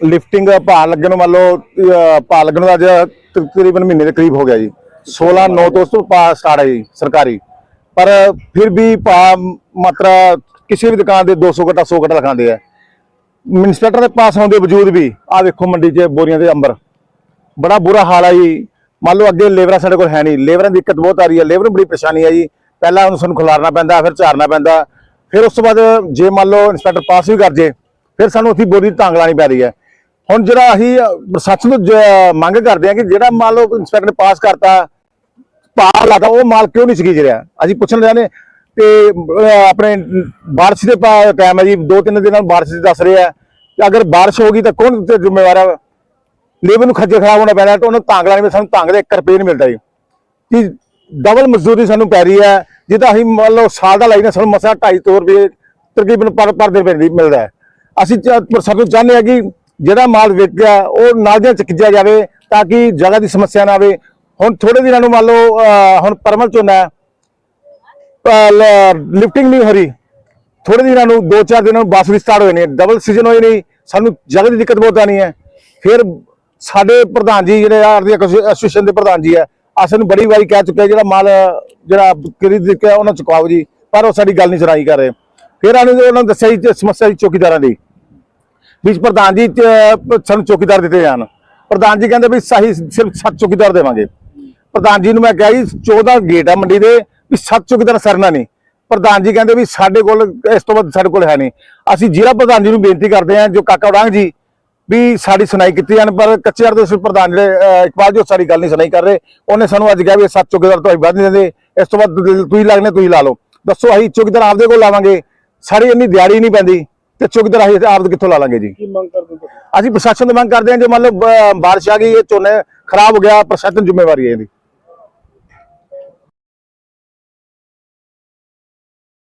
Lifting ਭਾਅ ਲੱਗਣ ਨੂੰ ਮੰਨ ਲਓ ਭਾਅ ਲੱਗਣ ਦਾ ਅੱਜ ਤਕਰੀਬਨ ਮਹੀਨੇ ਦੇ ਕਰੀਬ ਹੋ ਗਿਆ ਜੀ। 16 9 ਤੋਂ ਉਸ ਤੋਂ ਭਾਅ ਸਟਾਰਟ ਹੈ ਜੀ, ਸਰਕਾਰੀ। ਪਰ ਫਿਰ ਵੀ ਭਾਅ ਮਾਤਰਾ ਕਿਸੇ ਵੀ ਦੁਕਾਨ ਦੇ 200 ਘਟਾ 100 ਘਟਾ ਲਿਖਾਉਂਦੇ ਆ। ਇੰਸਪੈਕਟਰ ਦੇ ਪਾਸ ਹੋਣ ਦੇ ਵਜੂਦ ਵੀ, ਆਹ ਵੇਖੋ ਮੰਡੀ 'ਚ ਬੋਰੀਆਂ ਦੇ ਅੰਬਰ। ਬੜਾ ਬੁਰਾ ਹਾਲ ਆ ਜੀ। ਮੰਨ ਲਓ ਅੱਗੇ ਲੇਬਰਾਂ ਸਾਡੇ ਕੋਲ ਹੈ ਨਹੀਂ। ਲੇਬਰਾਂ ਦੀ ਦਿੱਕਤ ਬਹੁਤ ਆ ਰਹੀ ਹੈ ਲੇਬਰ ਬੜੀ ਪਰੇਸ਼ਾਨੀ ਆ ਜੀ। ਪਹਿਲਾਂ ਉਹਨੂੰ ਸਾਨੂੰ ਖੁਲਾਰਨਾ ਪੈਂਦਾ, ਫਿਰ ਝਾਰਨਾ ਪੈਂਦਾ। ਫਿਰ ਉਸ ਤੋਂ ਬਾਅਦ ਜੇ ਮੰਨ ਲਓ ਇੰਸਪੈਕਟਰ ਪਾਸ ਵੀ ਕਰ ਜੇ, ਫਿਰ ਸਾਨੂੰ ਉੱਥੇ ਬੋਰੀ ਦੀ ਤਾਂਗ ਲਾਣੀ ਪੈ ਰਹੀ ਹੈ। ਹੁਣ ਜਿਹੜਾ ਅਸੀਂ ਪ੍ਰਸ਼ਾਸਨ ਤੋਂ ਜ- ਮੰਗ ਕਰਦੇ ਹਾਂ ਕਿ ਜਿਹੜਾ ਮੰਨ ਲਓ ਇੰਸਪੈਕਟਰ ਨੇ ਪਾਸ ਕਰਤਾ ਭਾਅ ਲਾਤਾ, ਉਹ ਮਾਲ ਕਿਉਂ ਨਹੀਂ ਸਕੀ ਰਿਹਾ ਅਸੀਂ ਪੁੱਛਣ ਜਾਂਦੇ ਤੇ ਆਪਣੇ ਬਾਰਿਸ਼ ਦੇ ਟਾਈਮ ਹੈ ਜੀ ਦੋ ਤਿੰਨ ਦਿਨਾਂ ਨੂੰ ਬਾਰਿਸ਼ ਦੱਸ ਰਿਹਾ ਕਿ ਅਗਰ ਬਾਰਿਸ਼ ਹੋ ਗਈ ਤਾਂ ਕੌਣ ਤੇ ਜ਼ਿੰਮੇਵਾਰ ਹੈ? ਲੇਬਰ ਨੂੰ ਖੱਜਲ ਖਰਾਬ ਹੋਣਾ ਪੈਣਾ ਤਾਂ ਉਹਨੂੰ ਤੰਗ ਲਾਣੀ ਸਾਨੂੰ ਤੰਗ ਦੇ 1 ਰੁਪਏ ਨਹੀਂ ਮਿਲਦਾ ਜੀ। ਕਿ ਡਬਲ ਮਜ਼ਦੂਰੀ ਸਾਨੂੰ ਪੈ ਰਹੀ ਹੈ, ਜਿੱਦਾਂ ਅਸੀਂ ਮੰਨ ਲਓ ਸਾਲ ਦਾ ਲਾਈਨਾ ਸਾਨੂੰ ਮਸਾ 250 ਰੁਪਏ ਤਕਰੀਬਨ ਪਰ ਪਰ ਦਿਨ ਪੈਂਦੀ ਮਿਲਦਾ ਅਸੀਂ ਚ- ਪਰ ਚਾਹੁੰਦੇ ਆ ਕਿ ਜਿਹੜਾ ਮਾਲ ਵਿਕ ਗਿਆ, ਉਹ ਨਾਲ ਦੀਆਂ ਖਿੱਚਿਆ ਜਾਵੇ ਤਾਂ ਕਿ ਜਗ੍ਹਾ ਦੀ ਸਮੱਸਿਆ ਨਾ ਆਵੇ। ਹੁਣ ਥੋੜੇ ਦਿਨਾਂ ਨੂੰ ਮੰਨ ਲਓ ਹੁਣ ਪਰਮਲ ਝੋਨਾ ਲਿਫਟਿੰਗ ਨਹੀਂ ਹੋ ਰਹੀ। ਥੋੜੇ ਦਿਨਾਂ ਨੂੰ 2-4 ਦਿਨਾਂ ਨੂੰ ਬੱਸ ਵੀ ਸਟਾਰਟ ਹੋਏ ਨੇ ਡਬਲ ਸੀਜ਼ਨ ਹੋਏ ਨਹੀਂ, ਸਾਨੂੰ ਜਗ੍ਹਾ ਦੀ ਦਿੱਕਤ ਬਹੁਤ ਆਣੀ ਹੈ। ਫਿਰ ਸਾਡੇ ਪ੍ਰਧਾਨ ਜੀ, ਜਿਹੜੇ ਆਰਦੀ ਐਸੋਸੀਏਸ਼ਨ ਦੇ ਪ੍ਰਧਾਨ ਜੀ ਹੈ, ਅਸਾਂ ਨੂੰ ਬੜੀ ਵਾਰੀ ਕਹਿ ਚੁੱਕੇ ਜਿਹੜਾ ਮਾਲ, ਜਿਹੜਾ ਖਰੀਦ ਦਿੱਤਾ ਉਹਨਾਂ ਚੁਕਾਓ ਜੀ, ਪਰ ਉਹ ਸਾਡੀ ਗੱਲ ਨਹੀਂ ਸੁਣਾਈ ਕਰ ਰਹੇ। ਫਿਰ ਆਨੂੰ ਉਹਨਾਂ ਨੂੰ ਦੱਸਿਆ ਜੀ, ਸਮੱਸਿਆ ਜੀ ਚੌਕੀਦਾਰਾਂ ਦੀ। ਵੀ ਪ੍ਰਧਾਨ ਜੀ ਚ- ਸਾਨੂੰ ਚੌਕੀਦਾਰ ਦਿੱਤੇ ਜਾਣ। ਪ੍ਰਧਾਨ ਜੀ ਕਹਿੰਦੇ ਵੀ ਸਹੀ ਸਿਰਫ ਸੱਤ ਚੌਕੀਦਾਰ ਦੇਵਾਂਗੇ। ਪ੍ਰਧਾਨ ਜੀ ਨੂੰ ਮੈਂ ਕਿਹਾ ਜੀ 14 ਗੇਟ ਆ ਮੰਡੀ ਦੇ ਵੀ ਸੱਤ ਚੌਕੀਦਾਰ ਸਰਨਾ ਨਹੀਂ। ਪ੍ਰਧਾਨ ਜੀ ਕਹਿੰਦੇ ਵੀ ਸਾਡੇ ਕੋਲ ਇਸ ਤੋਂ ਵੱਧ ਸਾਡੇ ਕੋਲ ਹੈ ਨਹੀਂ। ਅਸੀਂ ਜ਼ਿਲ੍ਹਾ ਪ੍ਰਧਾਨ ਜੀ ਨੂੰ ਬੇਨਤੀ ਕਰਦੇ ਹਾਂ ਜੋ ਕਾਕਾ ਉਡਾਂਗ ਜੀ ਵੀ ਸਾਡੀ ਸੁਣਾਈ ਕੀਤੀ ਜਾਣ ਪਰ ਕੱਚੇ ਹਰ ਦੇ ਉਸ ਪ੍ਰਧਾਨ ਜਿਹੜੇ ਅਹ, ਇਕਬਾਲ ਜੋ ਸਾਰੀ ਗੱਲ ਨਹੀਂ ਸੁਣਾਈ ਕਰ ਰਹੇ। ਉਹਨੇ ਸਾਨੂੰ ਅੱਜ ਕਿਹਾ ਵੀ ਇਹ ਸੱਤ ਚੌਕੀਦਾਰ ਤੋਂ ਵੱਧ ਨਹੀਂ ਦਿੰਦੇ। ਇਸ ਤੋਂ ਬਾਅਦ ਤੁਸੀਂ ਲੱਗਨੇ ਤੁਸੀਂ ਲਾ ਲਓ। ਦੱਸੋ ਅਸੀਂ ਚੌਕੀਦਾਰ ਆਪਦੇ ਕੋਲ ਲਾਵਾਂਗੇ। ਸਾਡੀ ਇੰਨੀ ਦਿਹਾੜੀ ਨਹੀਂ ਪੈਂਦੀ। ਤੇ ਚੌਕੀਦਾਰ ਅਸੀਂ ਆਪ ਕਿੱਥੋਂ ਲਾ ਲਾਂਗੇ ਜੀ? ਕੀ ਮੰਗ ਕਰਦੇ ਹੋ ਅਸੀਂ ਪ੍ਰਸ਼ਾਸਨ ਤੋਂ ਮੰਗ ਕਰਦੇ ਹਾਂ ਜੇ ਮੰਨ ਲਓ ਬਾਰਿਸ਼ ਆ ਗਈ ਇਹ ਝੋਨੇ ਖਰਾਬ ਹੋ ਗਿਆ ਪ੍ਰਸ਼ਾਸਨ ਜ਼ਿੰਮੇਵਾਰੀ ਹੈ ਇਹਦੀ।